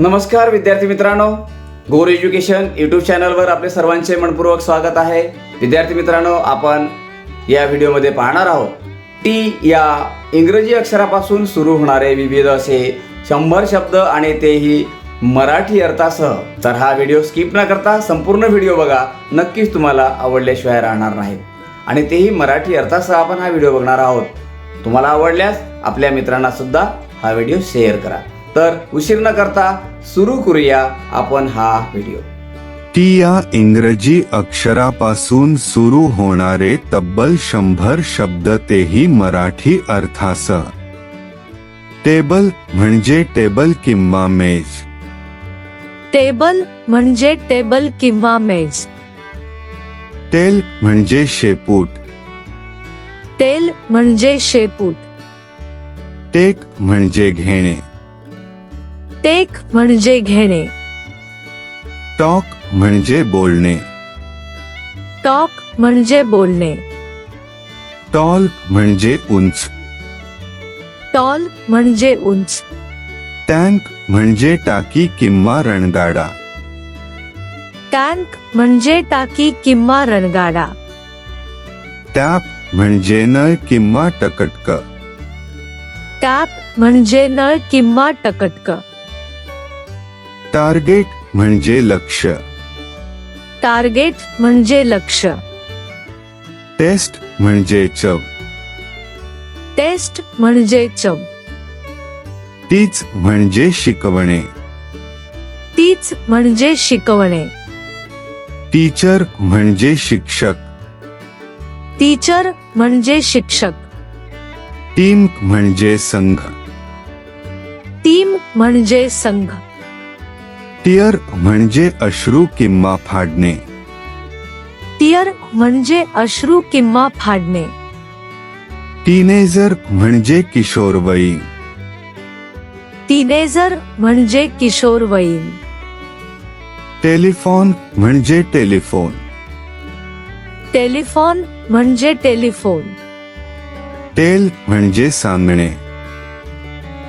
नमस्कार विद्यार्थी मित्रांनो. गोर एज्युकेशन यूट्यूब चॅनलवर आपले सर्वांचे मनपूर्वक स्वागत आहे. विद्यार्थी मित्रांनो आपण या व्हिडिओमध्ये पाहणार आहोत. टी या इंग्रजी अक्षरापासून सुरू होणारे विविध असे शंभर शब्द आणि तेही मराठी अर्थासह. तर हा व्हिडिओ स्किप न करता संपूर्ण व्हिडिओ बघा. नक्कीच तुम्हाला आवडल्याशिवाय राहणार नाहीत आणि तेही मराठी अर्थासह आपण हा व्हिडिओ बघणार आहोत. तुम्हाला आवडल्यास आपल्या मित्रांना सुद्धा हा व्हिडिओ शेअर करा. तर उशीर न करता सुरू करूया आपण हा व्हिडिओ. टी या इंग्रजी अक्षरापासून सुरू होणारे तब्बल शंभर शब्द तेही मराठी अर्थासह टेबल म्हणजे टेबल किंवा मेज. टेबल म्हणजे टेबल किंवा मेज. टेल म्हणजे शेपूट. तेल म्हणजे शेपूट. टेक म्हणजे घेणे. टेक म्हणजे घेणे. टॉक म्हणजे बोलणे. टॉक म्हणजे बोलणे. टॉल म्हणजे उंच. टॉल म्हणजे उंच. टँक म्हणजे टाकी किंवा रणगाडा. टँक म्हणजे टाकी किंवा रणगाडा. टॅप म्हणजे नळ किंवा टकटक. टॅप म्हणजे नळ किंवा टकटक. टार्गेट म्हणजे लक्ष. टार्गेट म्हणजे लक्ष. टेस्ट म्हणजे चव. टेस्ट म्हणजे चव. तीच म्हणजे शिकवणे. तीच म्हणजे शिकवणे. टीचर म्हणजे शिक्षक. टीचर म्हणजे शिक्षक. टीम म्हणजे संघ. टीम म्हणजे संघ. टियर म्हणजे अश्रू किंवा फाडणे. टियर म्हणजे अश्रू किंवा फाडणे. टीनेजर म्हणजे किशोरवयीन. टीनेजर म्हणजे किशोरवयीन. टेलिफोन म्हणजे टेलिफोन. टेलिफोन म्हणजे टेलिफोन. टेल म्हणजे सांगणे.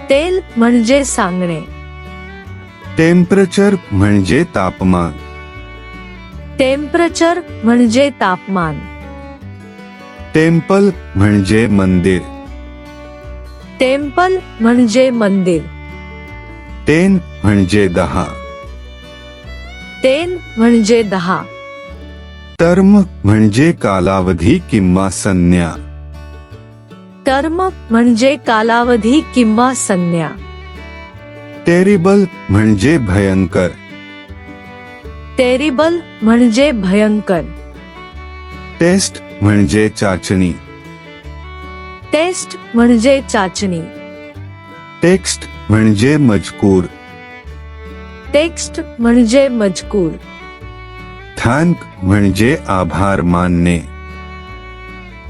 तेल म्हणजे सांगणे. टेम्परेचर म्हणजे तापमान. टेम्परेचर म्हणजे तापमान. टेम्पल म्हणजे मंदिर. टेम्पल म्हणजे मंदिर. टेन म्हणजे दहा. टेन म्हणजे दहा. टर्म म्हणजे कालावधी किंवा संज्ञा. टर्म म्हणजे कालावधी किंवा संज्ञा. टेरिबल म्हणजे भयंकर। टेरिबल म्हणजे भयंकर। टेस्ट म्हणजे चाचणी। टेस्ट म्हणजे चाचणी। टेक्स्ट म्हणजे मजकूर। टेक्स्ट म्हणजे मजकूर। थँक म्हणजे आभार मानणे।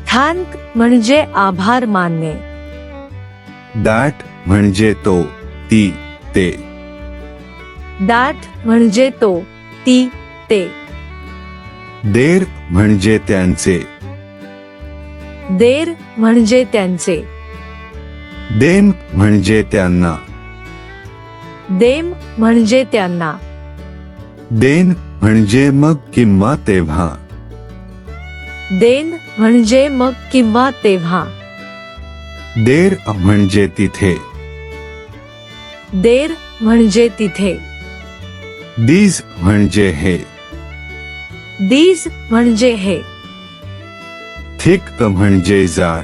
थँक म्हणजे आभार मानणे। दॅट म्हणजे तो ती। ते. दाट म्हणजे तो ती ते. देर म्हणजे त्यांचे. देर म्हणजे त्यांचे. देम म्हणजे त्यांना. देम म्हणजे त्यांना. देन म्हणजे मग किंवा तेव्हा. देन म्हणजे मग किंवा तेव्हा. देर म्हणजे तिथे. देर म्हणजे तिथे. दीज म्हणजे हे. दीज म्हणजे हे. थिक म्हणजे जाड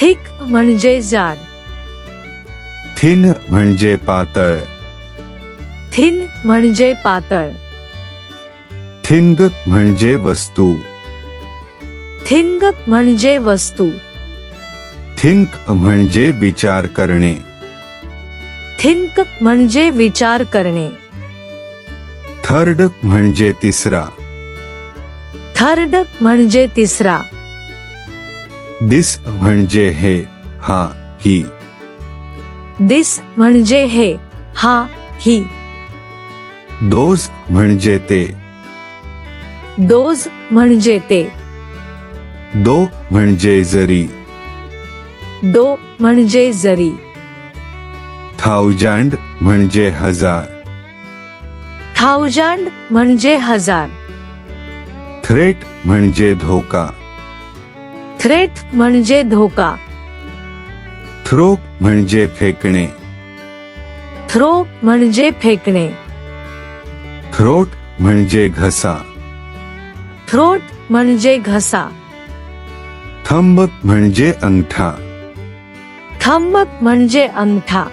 थिक म्हणजे जाड थिन म्हणजे पातळ. थिन म्हणजे पातळ. थिंग म्हणजे वस्तू. थिंग म्हणजे वस्तू. थिंक म्हणजे विचार करणे. थिंक म्हणजे विचार करणे. थर्ड म्हणजे तिसरा. थर्ड म्हणजे तिसरा. दिस म्हणजे हे हा ही. दिस म्हणजे हे हा ही. दोज म्हणजे ते. दोज म्हणजे ते. दो म्हणजे जरी. दो म्हणजे जरी. थाउजंड म्हणजे हजार. थाउजंड म्हणजे हजार. थ्रेट म्हणजे धोका. थ्रेट म्हणजे धोका. थ्रो म्हणजे फेकणे. थ्रो म्हणजे फेकणे. थ्रोट म्हणजे घसा. थ्रोट म्हणजे घसा. थंब म्हणजे अंगठा. थंब म्हणजे अंगठा.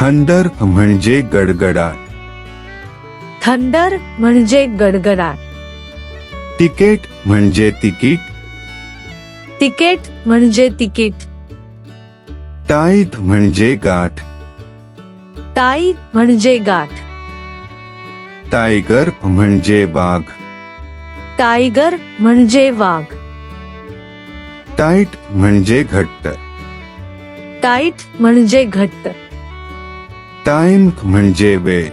थंडर म्हणजे गडगडाट. थंडर म्हणजे गडगडाट. तिकीट म्हणजे तिकीट. तिकीट म्हणजे तिकीट. टाईट म्हणजे गाठ. ताई म्हणजे गाठ. टायगर म्हणजे वाघ टायगर म्हणजे वाघ. टाईट म्हणजे घट्ट. टाईट म्हणजे घट्ट. टाइम म्हणजे वेळ.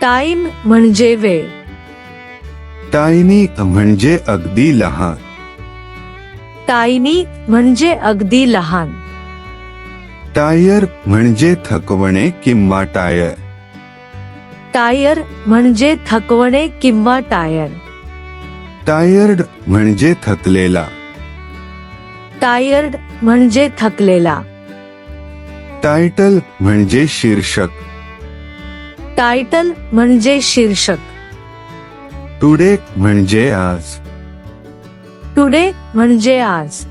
टाइम म्हणजे वेळ. टायनी म्हणजे अगदी लहान. टायनी म्हणजे अगदी लहान. टायर म्हणजे थकवणे किंवा टायर. टायर म्हणजे थकवणे किंवा टायर. टायर्ड म्हणजे थकलेला. टायर्ड म्हणजे थकलेला. टायटल म्हणजे शीर्षक. टायटल म्हणजे शीर्षक. टुडे म्हणजे आज. टुडे म्हणजे आज.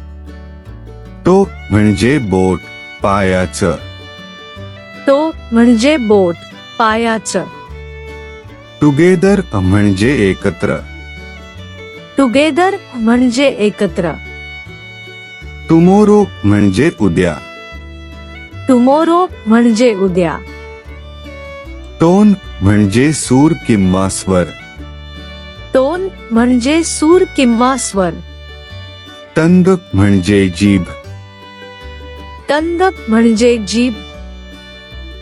तो म्हणजे बोट पायाचं. तो म्हणजे बोट पायाचं. टुगेदर म्हणजे एकत्र. टुगेदर म्हणजे एकत्र. टुमोरो म्हणजे उद्या. टुमोरो म्हणजे उद्या। टोन म्हणजे सूर किंवा स्वर। टोन म्हणजे सूर किंवा स्वर। तंग म्हणजे जीभ। तंग म्हणजे जीभ।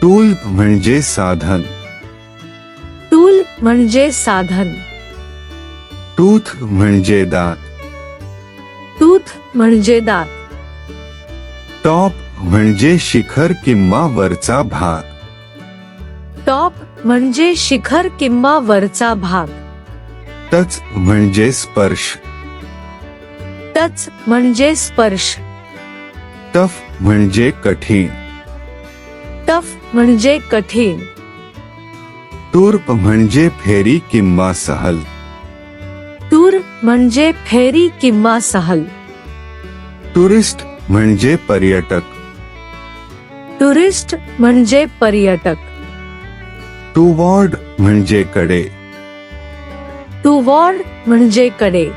टूल म्हणजे साधन। टूल म्हणजे साधन। टूथ म्हणजे दात। टूथ म्हणजे दात। टॉप म्हणजे शिखर किंवा वरचा भाग. टॉप म्हणजे शिखर किंवा वरचा भाग. टच म्हणजे स्पर्श. टच म्हणजे स्पर्श. टफ म्हणजे कठीण. टफ म्हणजे कठीण. टूर्प म्हणजे फेरी किंवा सहल. टूर म्हणजे फेरी किंवा सहल. टुरिस्ट म्हणजे पर्यटक. टुरिस्ट म्हणजे पर्यटक. टुवॉर्ड म्हणजे कडे. टू वॉर्ड म्हणजे कडे.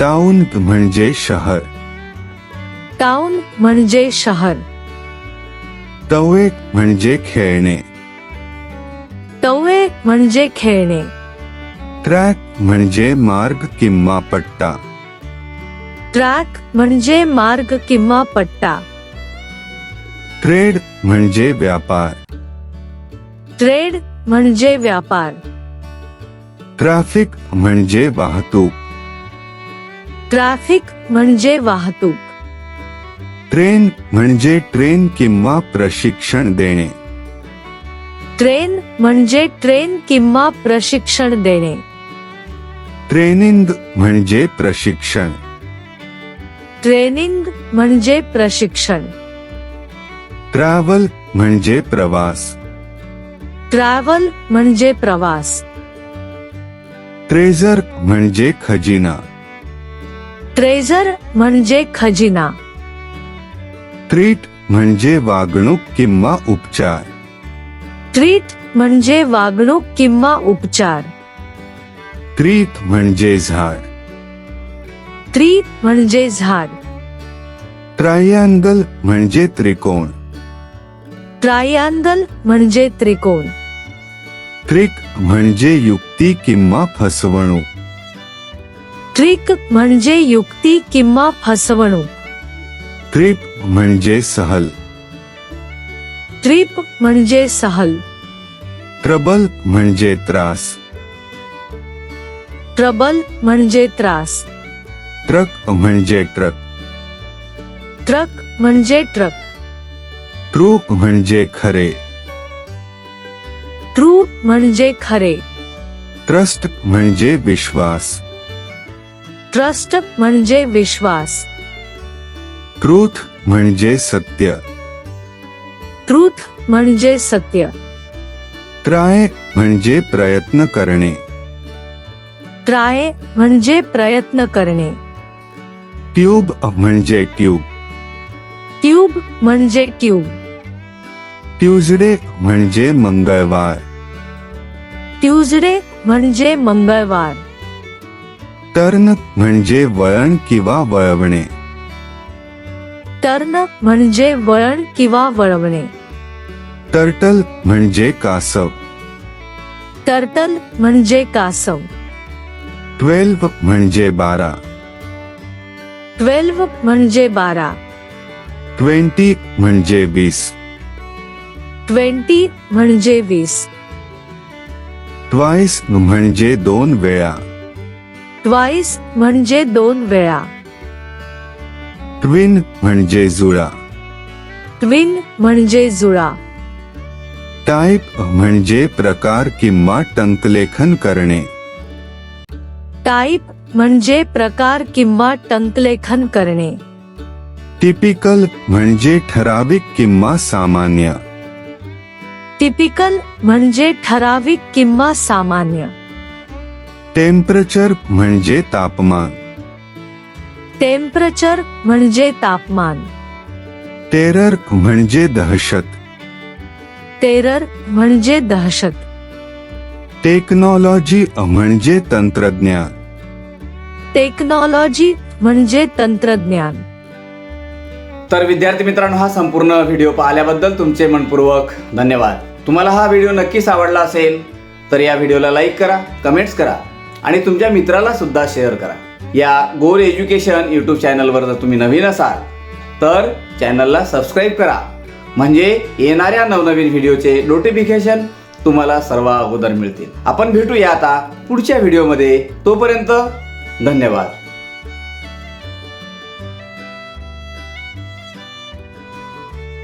टाउन म्हणजे शहर. टाउन म्हणजे शहर. तवे म्हणजे खेळणे. तवे म्हणजे खेळणे. ट्रॅक म्हणजे मार्ग किंवा पट्टा. ट्रॅक म्हणजे मार्ग किंवा पट्टा. ट्रेड म्हणजे व्यापार. ट्रेड म्हणजे व्यापार. ट्रॅफिक म्हणजे वाहतूक. ट्रॅफिक म्हणजे वाहतूक. ट्रेन म्हणजे ट्रेन किंवा प्रशिक्षण देणे. ट्रेन म्हणजे ट्रेन किंवा प्रशिक्षण देणे. ट्रेनिंग म्हणजे प्रशिक्षण. ट्रेनिंग म्हणजे प्रशिक्षण. ट्रॅव्हल म्हणजे प्रवास. ट्रॅव्हल म्हणजे प्रवास. ट्रेझर म्हणजे खजिना. ट्रेझर म्हणजे खजिना. ट्रीट म्हणजे वागणूक किंवा उपचार. ट्रीट म्हणजे वागणूक किंवा उपचार. ट्रीट म्हणजे झाड. ट्रीट म्हणजे झाड. ट्रायंगल म्हणजे त्रिकोण. ट्रायंगल म्हणजे त्रिकोण. ट्रिक म्हणजे युक्ती किंवा फसवणूक. ट्रिक म्हणजे युक्ती किंवा फसवणूक. ट्रिप म्हणजे सहल. ट्रिप म्हणजे सहल. ट्रबल म्हणजे त्रास. ट्रबल म्हणजे त्रास. ट्रक म्हणजे ट्रक. ट्रक म्हणजे ट्रक. ट्रू म्हणजे खरे. ट्रू म्हणजे खरे. ट्रस्ट म्हणजे विश्वास. ट्रस्ट म्हणजे विश्वास. ट्रूथ म्हणजे सत्य. ट्रूथ म्हणजे सत्य. ट्राय म्हणजे प्रयत्न करणे. ट्राय म्हणजे प्रयत्न करणे. ट्यूब म्हणजे ट्यूब. ट्यूब म्हणजे ट्यूब. ट्यूजडे म्हणजे मंगळवार. ट्यूजडे म्हणजे मंगळवार. टर्न म्हणजे वळण किंवा वळवणे. टर्न म्हणजे वळण किंवा वळवणे. टर्टल म्हणजे कासव. टर्टल म्हणजे कासव. ट्वेल्व म्हणजे बारा. ट्वेल्व म्हणजे बारा. ट्वेंटी म्हणजे वीस. ट्वेंटी म्हणजे वीस. ट्वाईस म्हणजे दोन वेळा. ट्वाईस म्हणजे दोन वेळा. ट्विन म्हणजे जुळा. ट्विन म्हणजे जुळा. टाईप म्हणजे प्रकार किंवा टंकलेखन करणे. टाईप म्हणजे प्रकार किंवा टंकलेखन करणे. टिपिकल म्हणजे ठराविक किंवा सामान्य. टिपिकल म्हणजे ठराविक किंवा सामान्य. टेम्परेचर म्हणजे तापमान. टेम्परेचर म्हणजे तापमान. टेरर म्हणजे दहशत. टेरर म्हणजे दहशत. टेक्नॉलॉजी म्हणजे तंत्रज्ञान. टेक्नॉलॉजी म्हणजे तंत्रज्ञान. तर विद्यार्थी मित्रांनो हा संपूर्ण व्हिडिओ पाहिल्याबद्दल तुमचे मनपूर्वक धन्यवाद. तुम्हाला हा व्हिडिओ नक्कीच आवडला असेल तर या व्हिडिओला लाईक करा कमेंट्स करा आणि तुमच्या मित्राला सुद्धा शेअर करा. या गोर एज्युकेशन यूट्यूब चॅनलवर जर तुम्ही नवीन असाल तर चॅनलला सबस्क्राईब करा. म्हणजे येणाऱ्या नवनवीन व्हिडिओचे नोटिफिकेशन तुम्हाला सर्व अगोदर मिळतील. आपण भेटूया आता पुढच्या व्हिडिओमध्ये तोपर्यंत धन्यवाद.